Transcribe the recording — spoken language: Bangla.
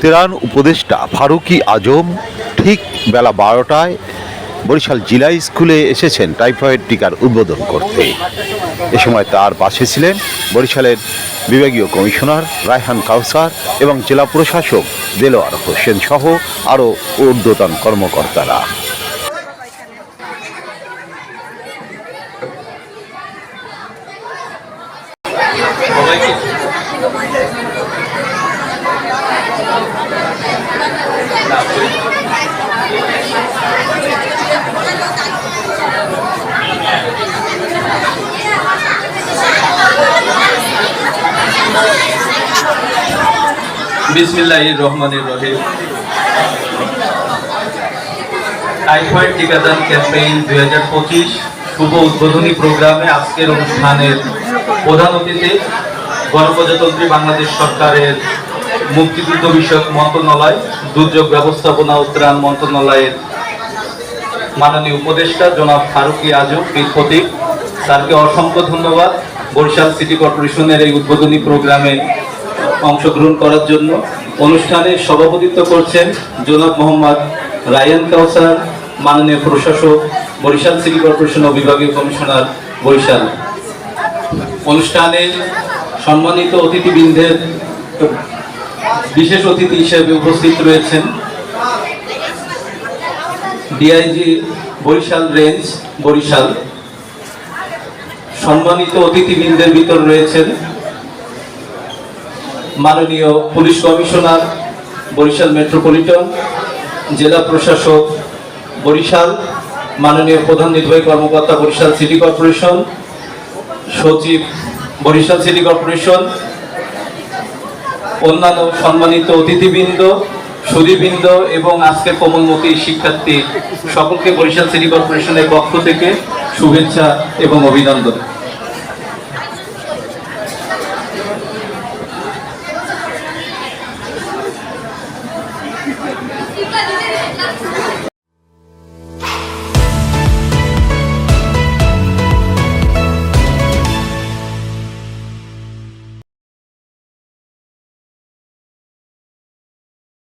তেরান উপদেষ্টা ফারুকি আজম ঠিক বেলা বারোটায় বরিশাল জিলা স্কুলে এসেছেন টাইফয়েড টিকার উদ্বোধন করতে। এ সময় তার পাশে ছিলেন বরিশালের বিভাগীয় কমিশনার রায়হান কাউসার এবং জেলা প্রশাসক দেলোয়ার হোসেন সহ আরও ঊর্ধ্বতন কর্মকর্তারা। বিসমিল্লাহির রহমানির রহিম। টাইফয়েড টিকাদান ক্যাম্পেইন দুই হাজার পঁচিশ শুভ উদ্বোধনী প্রোগ্রামে আজকের অনুষ্ঠানের প্রধান অতিথি গণপ্রজাতন্ত্রী বাংলাদেশ সরকারের মুক্তিযুদ্ধ বিষয়ক মন্ত্রণালয়, দুর্যোগ ব্যবস্থাপনা ও ত্রাণ মন্ত্রণালয়ের মাননীয় উপদেষ্টা জনাব ফারুকি আজম বীর প্রতীক অসংখ্য ধন্যবাদ। বরিশাল সিটি কর্পোরেশনের এই উদ্বোধনী প্রোগ্রামে অংশগ্রহণ করার জন্য অনুষ্ঠানে সভাপতিত্ব করছেন জনাব মোহাম্মদ রায়ান কাউসার, মাননীয় প্রশাসক, বরিশাল সিটি কর্পোরেশন ও বিভাগীয় কমিশনার বরিশাল। অনুষ্ঠানে সম্মানিত অতিথিবৃন্দের বিশেষ অতিথি হিসেবে উপস্থিত রয়েছেন ডিআইজি বরিশাল রেঞ্জ, বরিশাল। সম্মানিত অতিথিবৃন্দের ভিতর রয়েছেন মাননীয় পুলিশ কমিশনার, বরিশাল মেট্রোপলিটন, জেলা প্রশাসক বরিশাল, মাননীয় প্রধান নির্বাহী কর্মকর্তা বরিশাল সিটি কর্পোরেশন, সচিব বরিশাল সিটি কর্পোরেশন, অন্যান্য সম্মানিত অতিথিবৃন্দ সুদীবৃন্দ এবং আজকের কোমলমতি শিক্ষার্থী সকলকে বরিশাল সিটি কর্পোরেশনের পক্ষ থেকে শুভেচ্ছা এবং অভিনন্দন।